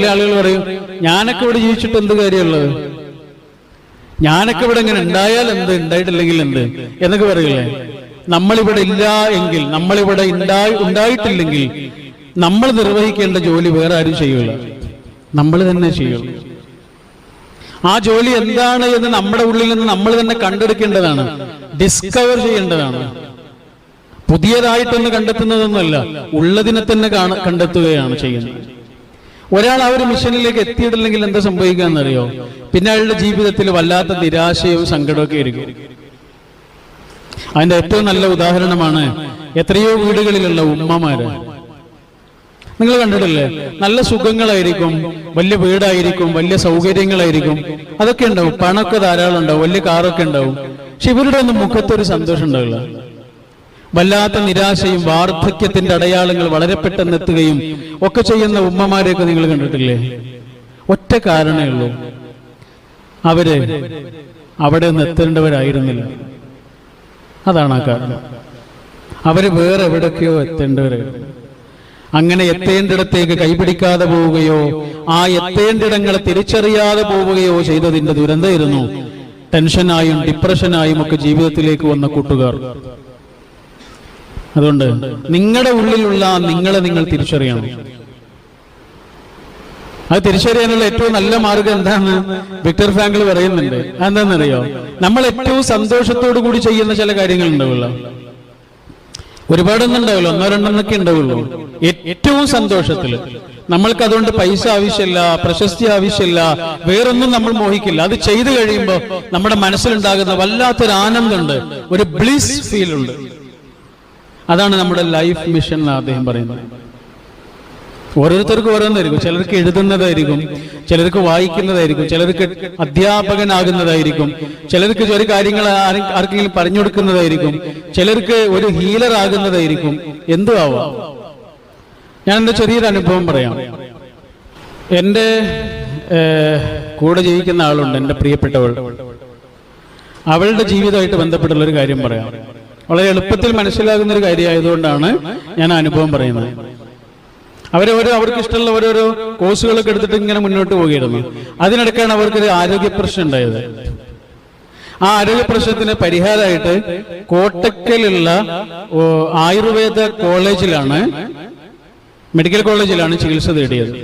ചില ആളുകൾ പറയും ഞാനൊക്കെ ഇവിടെ ജീവിച്ചിട്ട് എന്ത് കാര്യമുള്ളത്? ഞാനൊക്കെ ഇവിടെ ഇങ്ങനെ ഉണ്ടായാൽ എന്ത്? ഉണ്ടായിട്ടില്ലെങ്കിൽ എന്ത്? എന്നൊക്കെ പറയില്ലേ? നമ്മളിവിടെ ഇല്ല എങ്കിൽ നമ്മളിവിടെ ഉണ്ടായി ഉണ്ടായിട്ടില്ലെങ്കിൽ നമ്മൾ നിർവഹിക്കേണ്ട ജോലി വേറെ ആരും ചെയ്യൂല. നമ്മൾ തന്നെ ചെയ്യുള്ളൂ. ആ ജോലി എന്താണ് എന്ന് നമ്മുടെ ഉള്ളിൽ നിന്ന് നമ്മൾ തന്നെ കണ്ടെടുക്കേണ്ടതാണ്. ഡിസ്കവർ ചെയ്യേണ്ടതാണ്. പുതിയതായിട്ടൊന്ന് കണ്ടെത്തുന്നതൊന്നുമല്ല ഉള്ളതിനെ തന്നെ കാണ കണ്ടെത്തുകയാണ് ചെയ്യുന്നത്. ഒരാൾ ആ ഒരു മിഷനിലേക്ക് എത്തിയിട്ടില്ലെങ്കിൽ എന്താ സംഭവിക്കുക എന്നറിയോ? പിന്നെ അയാളുടെ ജീവിതത്തിൽ വല്ലാത്ത നിരാശയും സങ്കടമൊക്കെ ആയിരിക്കും. അതിന്റെ ഏറ്റവും നല്ല ഉദാഹരണമാണ് എത്രയോ വീടുകളിലുള്ള ഉമ്മമാര്. നിങ്ങൾ കണ്ടിട്ടില്ലേ? നല്ല സുഖങ്ങളായിരിക്കും വലിയ വീടായിരിക്കും വലിയ സൗകര്യങ്ങളായിരിക്കും. അതൊക്കെ ഉണ്ടാവും. പണമൊക്കെ ധാരാളം ഉണ്ടാവും വലിയ കാറൊക്കെ ഉണ്ടാവും. പക്ഷെ ഇവരുടെ ഒന്നും മുഖത്തൊരു സന്തോഷം ഉണ്ടാവില്ല. വല്ലാത്ത നിരാശയും വാർദ്ധക്യത്തിന്റെ അടയാളങ്ങൾ വളരെ പെട്ടെന്ന് എത്തുകയും ഒക്കെ ചെയ്യുന്ന ഉമ്മമാരെയൊക്കെ നിങ്ങൾ കണ്ടിട്ടില്ലേ? ഒറ്റ കാരണമേ ഉള്ളൂ. അവർ അവിടെ നിന്ന് എത്തേണ്ടവരായിരുന്നില്ല. അതാണ് ആ കാരണം. അവർ വേറെ എവിടൊക്കെയോ എത്തേണ്ടവരായിരുന്നു അങ്ങനെ എത്തേണ്ടിടത്തേക്ക് കൈപിടിക്കാതെ പോവുകയോ ആ എത്തേണ്ടിടങ്ങളെ തിരിച്ചറിയാതെ പോവുകയോ ചെയ്തതിന്റെ ദുരന്തമായിരുന്നു ടെൻഷനായും ഡിപ്രഷനായും ഒക്കെ ജീവിതത്തിലേക്ക് വന്ന കൂട്ടുകാർ. അതുകൊണ്ട് നിങ്ങളുടെ ഉള്ളിലുള്ള നിങ്ങളെ നിങ്ങൾ തിരിച്ചറിയണം. അത് തിരിച്ചറിയാനുള്ള ഏറ്റവും നല്ല മാർഗം എന്താണ്? വിക്ടർ ഫ്രാങ്കിൾ പറയുന്നുണ്ട്. എന്താണെന്നറിയോ നമ്മൾ ഏറ്റവും സന്തോഷത്തോടു കൂടി ചെയ്യുന്ന ചില കാര്യങ്ങൾ ഉണ്ടാവുമല്ലോ. ഒരുപാടൊന്നും ഉണ്ടാവുമല്ലോ ഒന്നോ രണ്ടെണ്ണൊക്കെ ഉണ്ടാവുള്ളൂ. ഏറ്റവും സന്തോഷത്തിൽ. നമ്മൾക്ക് അതുകൊണ്ട് പൈസ ആവശ്യമില്ല പ്രശസ്തി ആവശ്യമില്ല വേറൊന്നും നമ്മൾ മോഹിക്കില്ല. അത് ചെയ്തു കഴിയുമ്പോൾ നമ്മുടെ മനസ്സിലുണ്ടാകുന്ന വല്ലാത്തൊരു ആനന്ദമുണ്ട്. ഒരു ബ്ലിസ് ഫീൽ ഉണ്ട്. അതാണ് നമ്മുടെ ലൈഫ് മിഷൻ എന്ന് അദ്ദേഹം പറയുന്നത്. ഓരോരുത്തർക്കും ഓരോന്നായിരിക്കും. ചിലർക്ക് എഴുതുന്നതായിരിക്കും ചിലർക്ക് വായിക്കുന്നതായിരിക്കും ചിലർക്ക് അധ്യാപകനാകുന്നതായിരിക്കും ചിലർക്ക് ചെറിയ കാര്യങ്ങൾ ആർക്കെങ്കിലും പറഞ്ഞു കൊടുക്കുന്നതായിരിക്കും ചിലർക്ക് ഒരു ഹീലർ ആകുന്നതായിരിക്കും. എന്തു ആവാം. ഞാൻ എന്റെ ചെറിയൊരു അനുഭവം പറയാം. എന്റെ കൂടെ ജീവിക്കുന്ന ആളുണ്ട് എന്റെ പ്രിയപ്പെട്ടവൾ. അവളുടെ ജീവിതമായിട്ട് ബന്ധപ്പെട്ടുള്ള ഒരു കാര്യം പറയാം. വളരെ എളുപ്പത്തിൽ മനസ്സിലാകുന്ന ഒരു കാര്യമായതുകൊണ്ടാണ് ഞാൻ അനുഭവം പറയുന്നത്. അവരോരോ അവർക്ക് ഇഷ്ടമുള്ള ഓരോരോ കോഴ്സുകളൊക്കെ എടുത്തിട്ട് ഇങ്ങനെ മുന്നോട്ട് പോവുകയായിരുന്നു. അതിനിടയ്ക്കാണ് അവർക്കൊരു ആരോഗ്യ പ്രശ്നം ഉണ്ടായത്. ആ ആരോഗ്യ പ്രശ്നത്തിന് പരിഹാരമായിട്ട് കോട്ടക്കലുള്ള ആയുർവേദ കോളേജിലാണ് മെഡിക്കൽ കോളേജിലാണ് ചികിത്സ തേടിയത്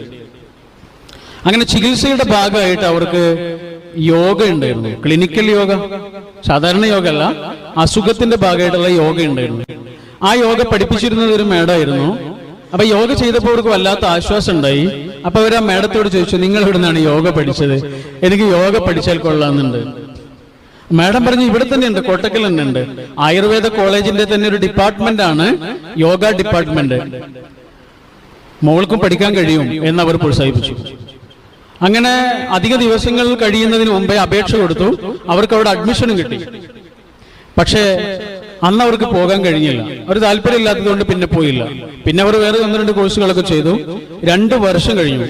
അങ്ങനെ ചികിത്സയുടെ ഭാഗമായിട്ട് അവർക്ക് യോഗ ഉണ്ടായിരുന്നു. ക്ലിനിക്കൽ യോഗ സാധാരണ യോഗ അല്ല അസുഖത്തിന്റെ ഭാഗമായിട്ടുള്ള യോഗ ഉണ്ടായിരുന്നു. ആ യോഗ പഠിപ്പിച്ചിരുന്നത് ഒരു മേഡമായിരുന്നു. അപ്പൊ യോഗ ചെയ്തപ്പോൾ അവർക്ക് വല്ലാത്ത ആശ്വാസം ഉണ്ടായി. അപ്പൊ അവർ ആ മേഡത്തോട് ചോദിച്ചു നിങ്ങൾ ഇവിടെ നിന്നാണ് യോഗ പഠിച്ചത്? എനിക്ക് യോഗ പഠിച്ചാൽ കൊള്ളാമെന്നുണ്ട്. മാഡം പറഞ്ഞു ഇവിടെ തന്നെ ഉണ്ട് കോട്ടക്കൽ തന്നെ ഉണ്ട്. ആയുർവേദ കോളേജിന്റെ തന്നെ ഒരു ഡിപ്പാർട്ട്മെന്റ് ആണ് യോഗ ഡിപ്പാർട്ട്മെന്റ് മോൾക്കും പഠിക്കാൻ കഴിയും എന്ന് അവർ പ്രോത്സാഹിപ്പിച്ചു. അങ്ങനെ അധിക ദിവസങ്ങൾ കഴിയുന്നതിന് മുമ്പേ അപേക്ഷ കൊടുത്തു. അവർക്ക് അവിടെ അഡ്മിഷനും കിട്ടി. പക്ഷേ അന്ന് അവർക്ക് പോകാൻ കഴിഞ്ഞില്ല. അവർ താല്പര്യമില്ലാത്തതുകൊണ്ട് പിന്നെ പോയില്ല. പിന്നെ അവർ വേറെ ഒന്ന് രണ്ട് കോഴ്സുകളൊക്കെ ചെയ്തു. രണ്ട് വർഷം കഴിഞ്ഞു.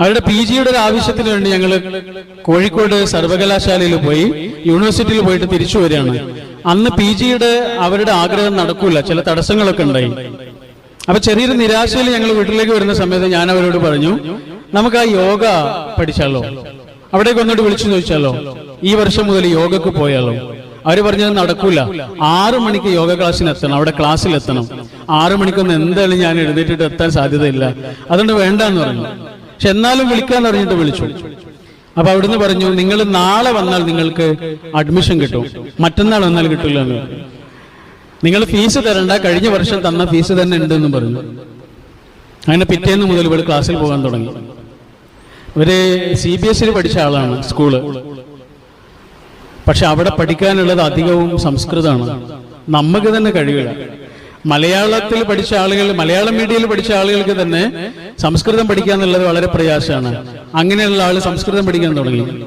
അവരുടെ പി ജിയുടെ ഒരു ആവശ്യത്തിന് വേണ്ടി ഞങ്ങൾ കോഴിക്കോട് സർവകലാശാലയിൽ പോയി യൂണിവേഴ്സിറ്റിയിൽ പോയിട്ട് തിരിച്ചു വരികയാണ്. അന്ന് പി ജിയുടെ അവരുടെ ആഗ്രഹം നടക്കൂല. ചില തടസ്സങ്ങളൊക്കെ ഉണ്ടായി. അപ്പൊ ചെറിയൊരു നിരാശയിൽ ഞങ്ങൾ വീട്ടിലേക്ക് വരുന്ന സമയത്ത് ഞാൻ അവരോട് പറഞ്ഞു നമുക്ക് ആ യോഗ പഠിച്ചാലോ? അവിടേക്ക് വന്നിട്ട് വിളിച്ചു ചോദിച്ചാലോ? ഈ വർഷം മുതൽ യോഗക്ക് പോയാലോ? അവർ പറഞ്ഞത് നടക്കൂല. ആറു മണിക്ക് യോഗ ക്ലാസ്സിന് എത്തണം. അവിടെ ക്ലാസ്സിൽ എത്തണം. ആറു മണിക്കൊന്നും എന്തായാലും ഞാൻ എഴുന്നേറ്റിട്ട് എത്താൻ സാധ്യതയില്ല. അതുകൊണ്ട് വേണ്ടെന്ന് പറഞ്ഞു. പക്ഷെ എന്നാലും വിളിക്കാന്ന് പറഞ്ഞിട്ട് വിളിച്ചു. അപ്പൊ അവിടുന്ന് പറഞ്ഞു നിങ്ങൾ നാളെ വന്നാൽ നിങ്ങൾക്ക് അഡ്മിഷൻ കിട്ടും. മറ്റന്നാൾ വന്നാൽ കിട്ടില്ല എന്ന്. നിങ്ങൾ ഫീസ് തരണ്ട കഴിഞ്ഞ വർഷം തന്ന ഫീസ് തന്നെ ഉണ്ടെന്ന് പറഞ്ഞു. അങ്ങനെ പിറ്റേന്ന് മുതൽ ഇവിടെ ക്ലാസ്സിൽ പോകാൻ തുടങ്ങി. ഇവർ സി ബി എസ് ഇ പഠിച്ച ആളാണ് സ്കൂൾ. പക്ഷെ അവിടെ പഠിക്കാനുള്ളത് അധികവും സംസ്കൃതമാണ്. നമുക്ക് തന്നെ കഴിയില്ല മലയാളത്തിൽ പഠിച്ച ആളുകൾ മലയാളം മീഡിയയിൽ പഠിച്ച ആളുകൾക്ക് തന്നെ സംസ്കൃതം പഠിക്കുക എന്നുള്ളത് വളരെ പ്രയാസമാണ്. അങ്ങനെയുള്ള ആൾ സംസ്കൃതം പഠിക്കാൻ തുടങ്ങി.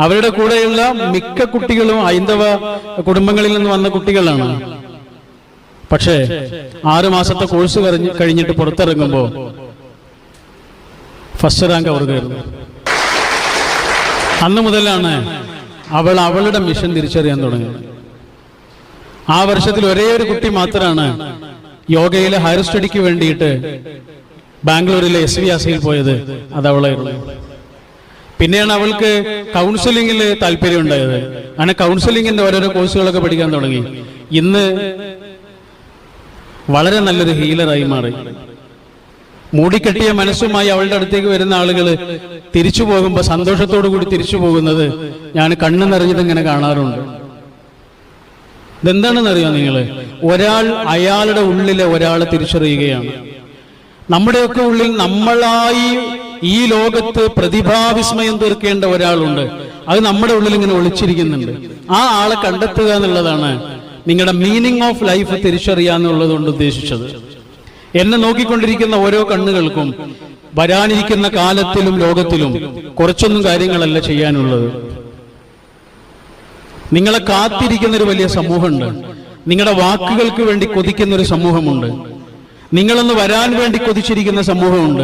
അവരുടെ കൂടെയുള്ള മിക്ക കുട്ടികളും ഹൈന്ദവ കുടുംബങ്ങളിൽ നിന്ന് വന്ന കുട്ടികളാണ്. പക്ഷേ ആറു മാസത്തെ കോഴ്സ് കഴിഞ്ഞ് കഴിഞ്ഞിട്ട് പുറത്തിറങ്ങുമ്പോൾ ഫസ്റ്റ് റാങ്ക് അവർ കയറുന്നു അന്ന് മുതലാണ് അവൾ അവളുടെ മിഷൻ തിരിച്ചറിയാൻ തുടങ്ങിയത്. ആ വർഷത്തിൽ ഒരേ ഒരു കുട്ടി മാത്രമാണ് യോഗയിലെ ഹയർ സ്റ്റഡിക്ക് വേണ്ടിയിട്ട് ബാംഗ്ലൂരിലെ എസ് വി ആസയിൽ പോയത്. അത് അവളായിരുന്നു. പിന്നെയാണ് അവൾക്ക് കൗൺസിലിംഗിൽ താല്പര്യം ഉണ്ടായത് അങ്ങനെ കൗൺസിലിംഗിന്റെ ഓരോരോ കോഴ്സുകളൊക്കെ പഠിക്കാൻ തുടങ്ങി. ഇന്ന് വളരെ നല്ലൊരു ഹീലറായി മാറി. മൂടിക്കെട്ടിയ മനസ്സുമായി അവളുടെ അടുത്തേക്ക് വരുന്ന ആളുകൾ തിരിച്ചു പോകുമ്പോൾ സന്തോഷത്തോടു കൂടി തിരിച്ചു പോകുന്നത് ഞാൻ കണ്ണു നിറഞ്ഞത് ഇങ്ങനെ കാണാറുണ്ട്. ഇതെന്താണെന്നറിയോ നിങ്ങൾ ഒരാൾ അയാളുടെ ഉള്ളിലെ ഒരാളെ തിരിച്ചറിയുകയാണ്. നമ്മുടെയൊക്കെ ഉള്ളിൽ നമ്മളായി ഈ ലോകത്ത് പ്രതിഭാവിസ്മയം തീർക്കേണ്ട ഒരാളുണ്ട്. അത് നമ്മുടെ ഉള്ളിൽ ഇങ്ങനെ ഒളിച്ചിരിക്കുന്നുണ്ട്. ആ ആളെ കണ്ടെത്തുക എന്നുള്ളതാണ് നിങ്ങളുടെ മീനിങ് ഓഫ് ലൈഫ് തിരിച്ചറിയുക എന്നുള്ളതുകൊണ്ട് ഉദ്ദേശിച്ചത്. എന്നെ നോക്കിക്കൊണ്ടിരിക്കുന്ന ഓരോ കണ്ണുകൾക്കും വരാനിരിക്കുന്ന കാലത്തിലും ലോകത്തിലും കുറച്ചൊന്നും കാര്യങ്ങളല്ല ചെയ്യാനുള്ളത്. നിങ്ങളെ കാത്തിരിക്കുന്ന ഒരു വലിയ സമൂഹമുണ്ട്. നിങ്ങളുടെ വാക്കുകൾക്ക് വേണ്ടി കൊതിക്കുന്ന ഒരു സമൂഹമുണ്ട്. നിങ്ങളൊന്ന് വരാൻ വേണ്ടി കൊതിച്ചിരിക്കുന്ന സമൂഹമുണ്ട്.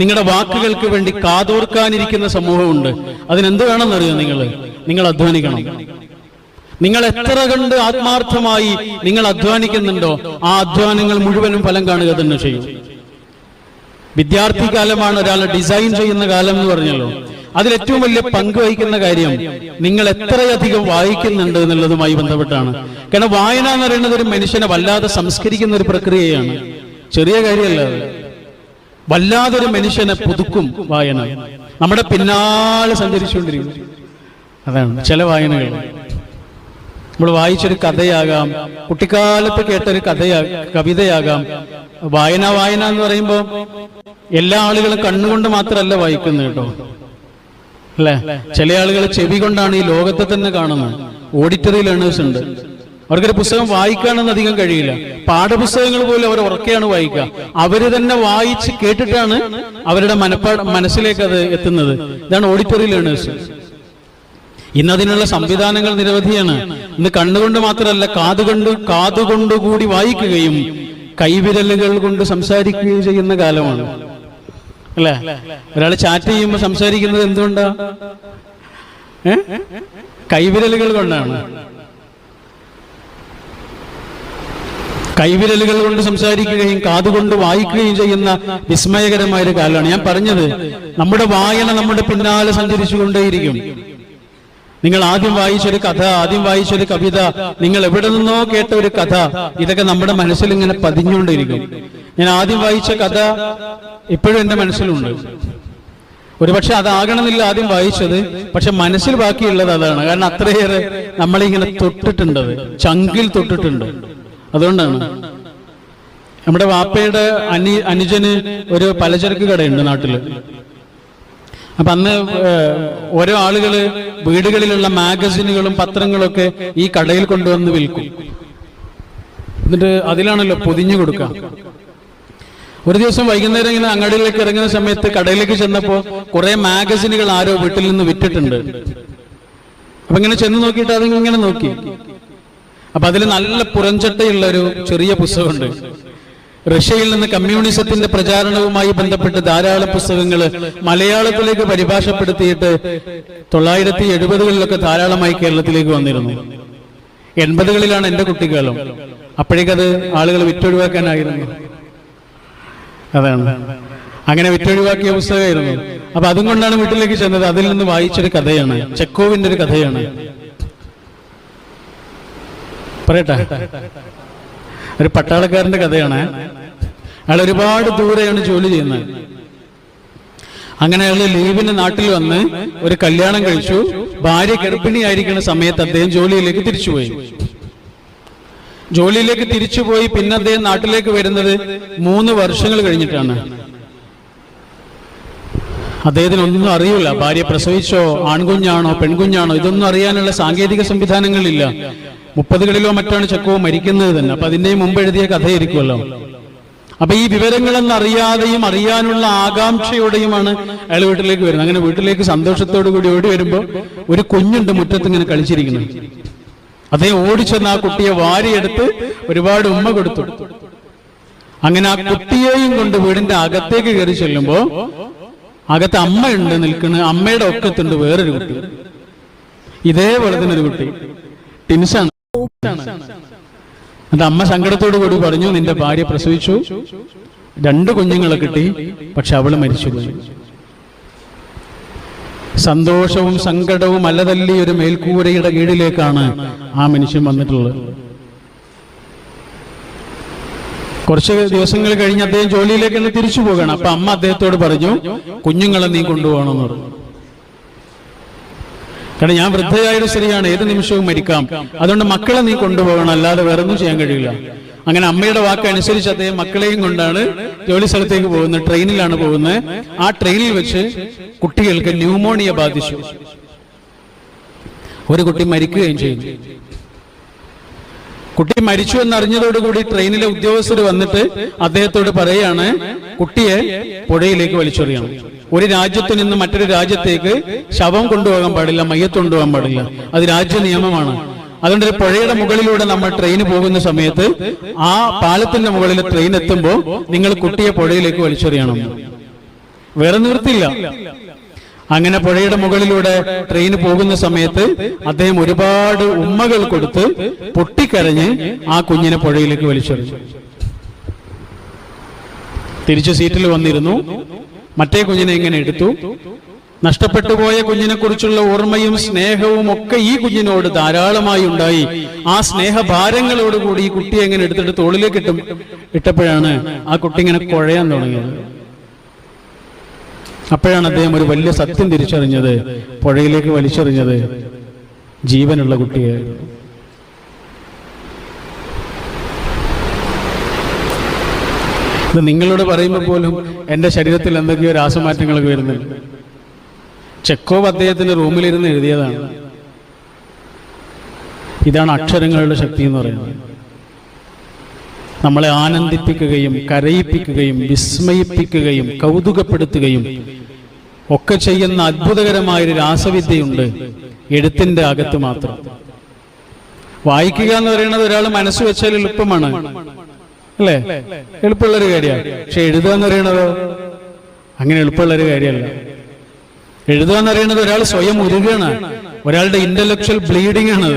നിങ്ങളുടെ വാക്കുകൾക്ക് വേണ്ടി കാതോർക്കാനിരിക്കുന്ന സമൂഹമുണ്ട്. അതിനെന്ത് വേണമെന്നറിയോ നിങ്ങൾ? നിങ്ങൾ അധ്വാനിക്കണം. നിങ്ങൾ എത്ര കണ്ട് ആത്മാർത്ഥമായി നിങ്ങൾ അധ്വാനിക്കുന്നുണ്ടോ ആ അധ്വാനങ്ങൾ മുഴുവനും ഫലം കാണുക തന്നെ ചെയ്യും. വിദ്യാർത്ഥി കാലമാണ് ഒരാളെ ഡിസൈൻ ചെയ്യുന്ന കാലം എന്ന് പറഞ്ഞല്ലോ. അതിൽ ഏറ്റവും വലിയ പങ്ക് വഹിക്കുന്ന കാര്യം നിങ്ങൾ എത്രയധികം വായിക്കുന്നുണ്ട് എന്നുള്ളതുമായി ബന്ധപ്പെട്ടാണ്. കാരണം വായന എന്ന് പറയുന്നത് ഒരു മനുഷ്യനെ വല്ലാതെ സംസ്കരിക്കുന്ന ഒരു പ്രക്രിയയാണ്. ചെറിയ കാര്യമല്ല. വല്ലാതൊരു മനുഷ്യനെ പുതുക്കും വായന. നമ്മുടെ പിന്നാലെ സഞ്ചരിച്ചുകൊണ്ടിരിക്കും. അതാണ് ചില വായനകൾ. നമ്മൾ വായിച്ചൊരു കഥയാകാം കുട്ടിക്കാലത്ത് കേട്ടൊരു കഥയാ കവിതയാകാം. വായന വായന എന്ന് പറയുമ്പോൾ എല്ലാ ആളുകളും കണ്ണുകൊണ്ട് മാത്രമല്ല വായിക്കുന്നത് കേട്ടോ. അല്ലേ? ചില ആളുകൾ ചെവി കൊണ്ടാണ് ഈ ലോകത്തെ തന്നെ കാണുന്നത്. ഓഡിറ്ററി ലേണേഴ്സ് ഉണ്ട്. അവർക്കൊരു പുസ്തകം വായിക്കാനൊന്നും അധികം കഴിയില്ല. പാഠപുസ്തകങ്ങൾ പോലും അവർ ഉറക്കെയാണ് വായിക്കുക. അവർ തന്നെ വായിച്ച് കേട്ടിട്ടാണ് അവരുടെ മനപ്പാ മനസ്സിലേക്ക് അത് എത്തുന്നത്. ഇതാണ് ഓഡിറ്ററി ലേണേഴ്സ്. ഇന്ന് അതിനുള്ള സംവിധാനങ്ങൾ നിരവധിയാണ്. ഇന്ന് കണ്ണുകൊണ്ട് മാത്രമല്ല കാതുകൊണ്ട് കാതുകൊണ്ട് കൂടി വായിക്കുകയും കൈവിരലുകൾ കൊണ്ട് സംസാരിക്കുകയും ചെയ്യുന്ന കാലമാണ്. അല്ലേ? ഒരാൾ ചാറ്റ് ചെയ്യുമ്പോൾ സംസാരിക്കുന്നത് എന്തുകൊണ്ടാ? കൈവിരലുകൾ കൊണ്ടാണ്. കൈവിരലുകൾ കൊണ്ട് സംസാരിക്കുകയും കാതുകൊണ്ട് വായിക്കുകയും ചെയ്യുന്ന വിസ്മയകരമായ ഒരു കാലമാണ്. ഞാൻ പറഞ്ഞത് നമ്മുടെ വായന നമ്മുടെ പിന്നാലെ സഞ്ചരിച്ചുകൊണ്ടേയിരിക്കും. നിങ്ങൾ ആദ്യം വായിച്ചൊരു കഥ ആദ്യം വായിച്ചൊരു കവിത നിങ്ങൾ എവിടെ നിന്നോ കേട്ട ഒരു കഥ ഇതൊക്കെ നമ്മുടെ മനസ്സിൽ ഇങ്ങനെ പതിഞ്ഞുകൊണ്ടിരിക്കും ഞാൻ ആദ്യം വായിച്ച കഥ ഇപ്പോഴും എന്റെ മനസ്സിലുണ്ട്. ഒരുപക്ഷെ അതാകണമെന്നില്ല ആദ്യം വായിച്ചത് പക്ഷെ മനസ്സിൽ ബാക്കിയുള്ളത് അതാണ്. കാരണം അത്രയേറെ നമ്മളിങ്ങനെ തൊട്ടിട്ടുണ്ട് അത്. ചങ്കിൽ തൊട്ടിട്ടുണ്ട്. അതുകൊണ്ടാണ്. നമ്മുടെ വാപ്പയുടെ അനി അനുജന് ഒരു പലചരക്ക് കടയുണ്ട് നാട്ടിൽ. അപ്പൊ അന്ന് ഓരോ ആളുകൾ വീടുകളിലുള്ള മാഗസിനുകളും പത്രങ്ങളൊക്കെ ഈ കടയിൽ കൊണ്ടുവന്ന് വിൽക്കും. എന്നിട്ട് അതിലാണല്ലോ പൊതിഞ്ഞു കൊടുക്കുക ഒരു ദിവസം വൈകുന്നേരം ഇങ്ങനെ അങ്ങാടിയിലേക്ക് ഇറങ്ങുന്ന സമയത്ത് കടയിലേക്ക് ചെന്നപ്പോ കുറെ മാഗസിനുകൾ ആരോ വീട്ടിൽ നിന്ന് വിറ്റിട്ടുണ്ട്. അപ്പൊ ഇങ്ങനെ ചെന്ന് നോക്കിയിട്ട് അതിങ്ങനെ നോക്കി. അപ്പൊ അതിൽ നല്ല പുറഞ്ചട്ടയുള്ള ഒരു ചെറിയ പുസ്തകമുണ്ട്. റഷ്യയിൽ നിന്ന് കമ്മ്യൂണിസത്തിന്റെ പ്രചാരണവുമായി ബന്ധപ്പെട്ട് ധാരാളം പുസ്തകങ്ങൾ മലയാളത്തിലേക്ക് പരിഭാഷപ്പെടുത്തിയിട്ട് തൊള്ളായിരത്തി എഴുപതുകളിലൊക്കെ ധാരാളമായി കേരളത്തിലേക്ക് വന്നിരുന്നു. എൺപതുകളിലാണ് എന്റെ കുട്ടിക്കാലം. അപ്പോഴേക്കത് ആളുകൾ വിറ്റൊഴിവാക്കാനായിരുന്നു. അതാണ്. അങ്ങനെ വിറ്റൊഴിവാക്കിയ പുസ്തകമായിരുന്നു. അപ്പൊ അതും കൊണ്ടാണ് വീട്ടിലേക്ക് ചെന്നത്. അതിൽ നിന്ന് വായിച്ചൊരു കഥയാണ്. ചെക്കോവിന്റെ ഒരു കഥയാണ്. പറയട്ടെ. ഒരു പട്ടാളക്കാരന്റെ കഥയാണ്. അയാൾ ഒരുപാട് ദൂരെയാണ് ജോലി ചെയ്യുന്നത്. അങ്ങനെ അയാൾ ലീവിന് നാട്ടിൽ വന്ന് ഒരു കല്യാണം കഴിച്ചു. ഭാര്യ ഗർഭിണിയായിരിക്കുന്ന സമയത്ത് അദ്ദേഹം ജോലിയിലേക്ക് തിരിച്ചുപോയി. ജോലിയിലേക്ക് തിരിച്ചുപോയി. പിന്നെ അദ്ദേഹം നാട്ടിലേക്ക് വരുന്നത് മൂന്ന് വർഷങ്ങൾ കഴിഞ്ഞിട്ടാണ്. അദ്ദേഹത്തിന് ഒന്നും അറിയില്ല. ഭാര്യ പ്രസവിച്ചോ ആൺകുഞ്ഞാണോ പെൺകുഞ്ഞാണോ ഇതൊന്നും അറിയാനുള്ള സാങ്കേതിക സംവിധാനങ്ങളില്ല. മുപ്പതുകളിലോ മറ്റാണ് ചക്കോ മരിക്കുന്നത് തന്നെ. അപ്പൊ അതിന്റെയും മുമ്പ് എഴുതിയ കഥയായിരിക്കുമല്ലോ. അപ്പൊ ഈ വിവരങ്ങളെന്ന് അറിയാതെയും അറിയാനുള്ള ആകാംക്ഷയോടെയുമാണ് അയാൾ വീട്ടിലേക്ക് വരുന്നത്. അങ്ങനെ വീട്ടിലേക്ക് സന്തോഷത്തോടു കൂടി ഓടി വരുമ്പോ ഒരു കുഞ്ഞുണ്ട് മുറ്റത്ത് ഇങ്ങനെ കളിച്ചിരിക്കുന്നത് അതേ ഓടിച്ചെന്ന് ആ കുട്ടിയെ വാരിയെടുത്ത് ഒരുപാട് ഉമ്മ കൊടുത്തു. അങ്ങനെ ആ കുട്ടിയെയും കൊണ്ട് വീടിന്റെ അകത്തേക്ക് കയറി ചെല്ലുമ്പോ അകത്ത് അമ്മയുണ്ട് നിൽക്കുന്ന അമ്മയുടെ ഒക്കത്തുണ്ട് വേറൊരു കുട്ടി. ഇതേപോലെ തന്നെ ഒരു കുട്ടി. ടിൻസാണ്. എന്നിട്ട് അമ്മ സങ്കടത്തോടു കൂടി പറഞ്ഞു നിന്റെ ഭാര്യ പ്രസവിച്ചു. രണ്ട് കുഞ്ഞുങ്ങളെ കിട്ടി പക്ഷെ അവൾ മരിച്ചുപോയി സന്തോഷവും സങ്കടവും അല്ലതല്ലി ഒരു മേൽക്കൂരയുടെ കീഴിലേക്കാണ് ആ മനുഷ്യൻ വന്നിട്ടുള്ളത്. കുറച്ച് ദിവസങ്ങൾ കഴിഞ്ഞ് അദ്ദേഹം ജോലിയിലേക്ക് തിരിച്ചു പോകണം അപ്പൊ അമ്മ അദ്ദേഹത്തോട് പറഞ്ഞു കുഞ്ഞുങ്ങളെ നീ കൊണ്ടുപോകണമെന്ന് പറഞ്ഞു. കാരണം ഞാൻ വൃദ്ധയായാലും ശരിയാണ്. ഏത് നിമിഷവും മരിക്കാം. അതുകൊണ്ട് മക്കളെ നീ കൊണ്ടുപോകണം. അല്ലാതെ വേറെ ഒന്നും ചെയ്യാൻ കഴിയില്ല. അങ്ങനെ അമ്മയുടെ വാക്ക് അനുസരിച്ച് അദ്ദേഹം മക്കളെയും കൊണ്ടാണ് ജോലി സ്ഥലത്തേക്ക് പോകുന്നത് ട്രെയിനിലാണ് പോകുന്നത്. ആ ട്രെയിനിൽ വെച്ച് കുട്ടികൾക്ക് ന്യൂമോണിയ ബാധിച്ചു. ഒരു കുട്ടി മരിക്കുകയും ചെയ്തു. കുട്ടി മരിച്ചു എന്നറിഞ്ഞതോടുകൂടി ട്രെയിനിലെ ഉദ്യോഗസ്ഥർ വന്നിട്ട് അദ്ദേഹത്തോട് പറയാണ് കുട്ടിയെ പുഴയിലേക്ക് വലിച്ചെറിയണം. ഒരു രാജ്യത്ത് നിന്ന് മറ്റൊരു രാജ്യത്തേക്ക് ശവം കൊണ്ടുപോകാൻ പാടില്ല മയ്യത്ത് കൊണ്ടുപോകാൻ പാടില്ല. അത് രാജ്യ നിയമമാണ്. അതുകൊണ്ട് പുഴയുടെ മുകളിലൂടെ നമ്മൾ ട്രെയിൻ പോകുന്ന സമയത്ത് ആ പാലത്തിന്റെ മുകളിൽ ട്രെയിൻ എത്തുമ്പോൾ നിങ്ങൾ കുട്ടിയെ പുഴയിലേക്ക് വലിച്ചെറിയണം. വേറെ നിവൃത്തിയില്ല. അങ്ങനെ പുഴയുടെ മുകളിലൂടെ ട്രെയിൻ പോകുന്ന സമയത്ത് അദ്ദേഹം ഒരുപാട് ഉമ്മകൾ കൊടുത്ത് പൊട്ടിക്കരഞ്ഞ് ആ കുഞ്ഞിനെ പുഴയിലേക്ക് വലിച്ചെറിഞ്ഞു. തിരിച്ചു സീറ്റിൽ വന്നിരുന്നു. മറ്റേ കുഞ്ഞിനെ ഇങ്ങനെ എടുത്തു. നഷ്ടപ്പെട്ടു പോയ കുഞ്ഞിനെ കുറിച്ചുള്ള ഓർമ്മയും സ്നേഹവും ഒക്കെ ഈ കുഞ്ഞിനോട് ധാരാളമായി ഉണ്ടായി. ആ സ്നേഹഭാരങ്ങളോടുകൂടി ഈ കുട്ടിയെ എങ്ങനെ എടുത്തിട്ട് തോളിലേക്ക് ഇട്ടും ഇട്ടപ്പോഴാണ് ആ കുട്ടി ഇങ്ങനെ കുഴയാൻ തുടങ്ങിയത്. അപ്പോഴാണ് അദ്ദേഹം ഒരു വലിയ സത്യം തിരിച്ചറിഞ്ഞത് പുഴയിലേക്ക് വലിച്ചെറിഞ്ഞത് ജീവനുള്ള കുട്ടിയെ ഇത് നിങ്ങളോട് പറയുമ്പോൾ പോലും എന്റെ ശരീരത്തിൽ എന്തൊക്കെയോ രാസമാറ്റങ്ങളൊക്കെ വരുന്നുണ്ട്. ചെക്കോവ് അദ്ദേഹത്തിന്റെ റൂമിലിരുന്ന് എഴുതിയതാണ്. ഇതാണ് അക്ഷരങ്ങളുടെ ശക്തി എന്ന് പറയുന്നത്. നമ്മളെ ആനന്ദിപ്പിക്കുകയും കരയിപ്പിക്കുകയും വിസ്മയിപ്പിക്കുകയും കൗതുകപ്പെടുത്തുകയും ഒക്കെ ചെയ്യുന്ന അത്ഭുതകരമായൊരു രാസവിദ്യയുണ്ട് എഴുത്തിന്റെ അകത്ത് മാത്രം. വായിക്കുക എന്ന് പറയുന്നത് ഒരാൾ മനസ്സ് വെച്ചാൽ എളുപ്പമാണ്. അല്ലേ? എളുപ്പമുള്ളൊരു കാര്യമാണ്. പക്ഷെ എഴുതുക എന്ന് പറയുന്നത് അങ്ങനെ എളുപ്പമുള്ളൊരു കാര്യമല്ല. എഴുതുക എന്ന് പറയുന്നത് ഒരാൾ സ്വയം ഉരുകയാണ് ഒരാളുടെ ഇന്റലക്ച്വൽ ബ്ലീഡിംഗ് ആണ്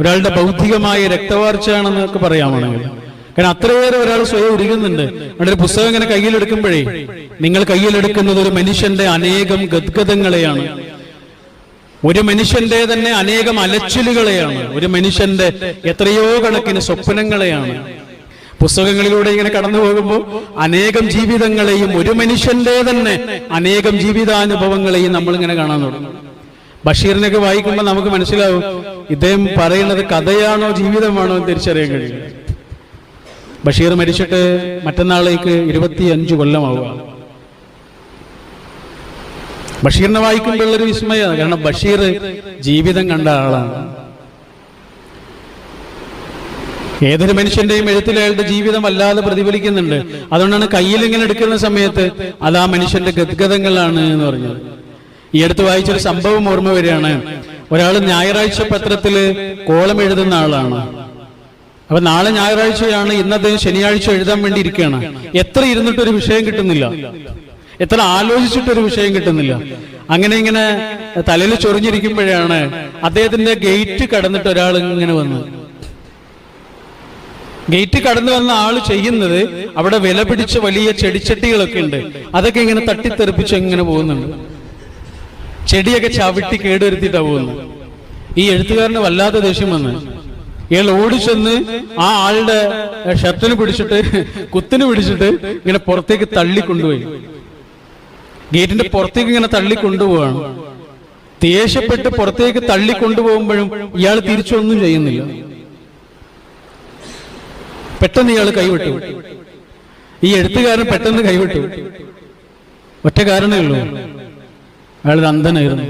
ഒരാളുടെ ബൗദ്ധികമായ രക്തവാർച്ചയാണെന്നൊക്കെ പറയാമാണെങ്കിൽ. കാരണം അത്രയേറെ ഒരാൾ സ്വയം ഉരുകുന്നുണ്ട്. അവിടെ ഒരു പുസ്തകം ഇങ്ങനെ കയ്യിലെടുക്കുമ്പോഴേ നിങ്ങൾ കയ്യിലെടുക്കുന്നത് ഒരു മനുഷ്യന്റെ അനേകം ഗദ്ഗതങ്ങളെയാണ് ഒരു മനുഷ്യന്റെ തന്നെ അനേകം അലച്ചിലുകളെയാണ്. ഒരു മനുഷ്യന്റെ എത്രയോ കണക്കിന് സ്വപ്നങ്ങളെയാണ്. പുസ്തകങ്ങളിലൂടെ ഇങ്ങനെ കടന്നു പോകുമ്പോൾ അനേകം ജീവിതങ്ങളെയും ഒരു മനുഷ്യന്റെ തന്നെ അനേകം ജീവിതാനുഭവങ്ങളെയും നമ്മൾ ഇങ്ങനെ കാണാൻ തുടങ്ങും. ബഷീറിനൊക്കെ വായിക്കുമ്പോൾ നമുക്ക് മനസ്സിലാവും ഇദ്ദേഹം പറയുന്നത് കഥയാണോ ജീവിതമാണോ എന്ന് തിരിച്ചറിയാൻ കഴിയും ബഷീർ മരിച്ചിട്ട് മറ്റന്നാളേക്ക് ഇരുപത്തിയഞ്ചു കൊല്ലമാവുക. ബഷീറിനെ വായിക്കുമ്പോൾ ഒരു വിസ്മയമാണ് കാരണം ബഷീർ ജീവിതം കണ്ട ആളാണ്. ഏതൊരു മനുഷ്യന്റെയും എഴുത്തിൽ അയാളുടെ ജീവിതം വല്ലാതെ പ്രതിഫലിക്കുന്നുണ്ട്. അതുകൊണ്ടാണ് കയ്യിൽ ഇങ്ങനെ എടുക്കുന്ന സമയത്ത് അത് ആ മനുഷ്യന്റെ ഗദ്ഗതങ്ങളാണ് എന്ന് പറഞ്ഞത്. ഈ അടുത്ത് വായിച്ചൊരു സംഭവം ഓർമ്മ വരികയാണ്. ഒരാൾ ഞായറാഴ്ച പത്രത്തിൽ കോളം എഴുതുന്ന ആളാണ്. അപ്പൊ നാളെ ഞായറാഴ്ചയാണ് ഇന്ന് അദ്ദേഹം ശനിയാഴ്ച എഴുതാൻ വേണ്ടി ഇരിക്കുകയാണ്. എത്ര ഇരുന്നിട്ട് ഒരു വിഷയം കിട്ടുന്നില്ല. എത്ര ആലോചിച്ചിട്ട് ഒരു വിഷയം കിട്ടുന്നില്ല. അങ്ങനെ ഇങ്ങനെ തലയിൽ ചൊറിഞ്ഞിരിക്കുമ്പോഴാണ് അദ്ദേഹത്തിന്റെ ഗേറ്റ് കടന്നിട്ട് ഒരാൾ ഇങ്ങനെ വന്നു ഗേറ്റ് കടന്നു വന്ന ആൾ ചെയ്യുന്നത് അവിടെ വില പിടിച്ച വലിയ ചെടിച്ചട്ടികളൊക്കെ ഉണ്ട്. അതൊക്കെ ഇങ്ങനെ തട്ടിത്തെറിപ്പിച്ച് ഇങ്ങനെ പോകുന്നുണ്ട്. ചെടിയൊക്കെ ചവിട്ടി കേടുവരുത്തിട്ടാ പോകുന്നത്. ഈ എഴുത്തുകാരന് വല്ലാത്ത ദേഷ്യം വന്ന്. ഇയാൾ ഓടിച്ചെന്ന് ആ ആളുടെ ഷർട്ടിന് പിടിച്ചിട്ട് കുത്തിന് പിടിച്ചിട്ട് ഇങ്ങനെ പുറത്തേക്ക് തള്ളിക്കൊണ്ടുപോയി. ഗേറ്റിന്റെ പുറത്തേക്ക് ഇങ്ങനെ തള്ളി തള്ളിക്കൊണ്ടുപോവാണ്. ദേഷ്യപ്പെട്ട് പുറത്തേക്ക് തള്ളിക്കൊണ്ടുപോകുമ്പോഴും ഇയാൾ തിരിച്ചൊന്നും ചെയ്യുന്നില്ല. പെട്ടെന്ന് ഇയാൾ കൈവിട്ടു. ഈ എഴുത്തുകാരൻ പെട്ടെന്ന് കൈവിട്ടു. ഒറ്റ കാരണമേ ഉള്ളൂ. അയാൾ അന്ധനായിരുന്നു.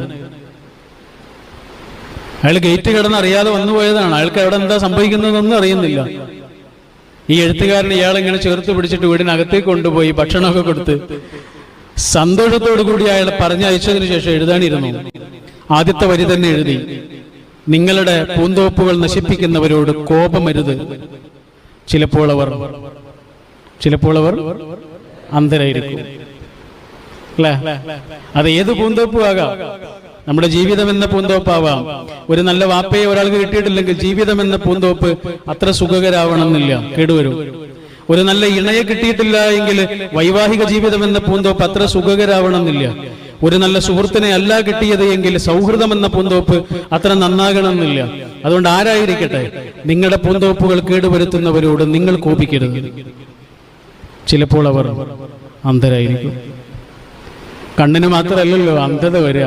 അയാൾ ഗേറ്റ് കിടന്ന് അറിയാതെ വന്നു പോയതാണ്. അയാൾക്ക് അവിടെ എന്താ സംഭവിക്കുന്നതെന്നൊന്നും അറിയുന്നില്ല. ഈ എഴുത്തുകാരൻ ഇയാൾ ഇങ്ങനെ ചേർത്ത് പിടിച്ചിട്ട് വീടിനകത്തേക്ക് കൊണ്ടുപോയി ഭക്ഷണമൊക്കെ കൊടുത്ത് സന്തോഷത്തോടു കൂടി അയാൾ പറഞ്ഞയച്ചതിന് ശേഷം എഴുതാനിരുന്നു. ആദ്യത്തെ വരി തന്നെ എഴുതി നിങ്ങളുടെ പൂന്തോപ്പുകൾ നശിപ്പിക്കുന്നവരോട് കോപമരുത്. ചിലപ്പോൾ അവർ ചിലപ്പോൾ അവർ അന്ധരായിരിക്കും. അല്ലേ? അത് ഏത് പൂന്തോപ്പും ആകാം നമ്മുടെ ജീവിതം എന്ന പൂന്തോപ്പാവാം. ഒരു നല്ല വാപ്പയെ ഒരാൾക്ക് കിട്ടിയിട്ടില്ലെങ്കിൽ ജീവിതം എന്ന പൂന്തോപ്പ് അത്ര സുഖകരാവണമെന്നില്ല. കേടുവരും. ഒരു നല്ല ഇണയെ കിട്ടിയിട്ടില്ല എങ്കിൽ വൈവാഹിക ജീവിതം എന്ന പൂന്തോപ്പ് അത്ര സുഖകരാവണമെന്നില്ല. ഒരു നല്ല സുഹൃത്തിനെ അല്ല കിട്ടിയത് എങ്കിൽ സൗഹൃദം എന്ന പൂന്തോപ്പ് അത്ര നന്നാകണമെന്നില്ല. അതുകൊണ്ട് ആരായിരിക്കട്ടെ? നിങ്ങളുടെ പൂന്തോപ്പുകൾ കേടുവരുത്തുന്നവരോട് നിങ്ങൾ കോപിക്കരുത്. ചിലപ്പോൾ അവർ അന്ധരായിരിക്കും. കണ്ണിന് മാത്രമല്ലല്ലോ അന്ധത വരിക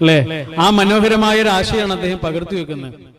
അല്ലേ? ആ മനോഹരമായ ഒരു ആശയമാണ് അദ്ദേഹം പകർത്തി വെക്കുന്നത്.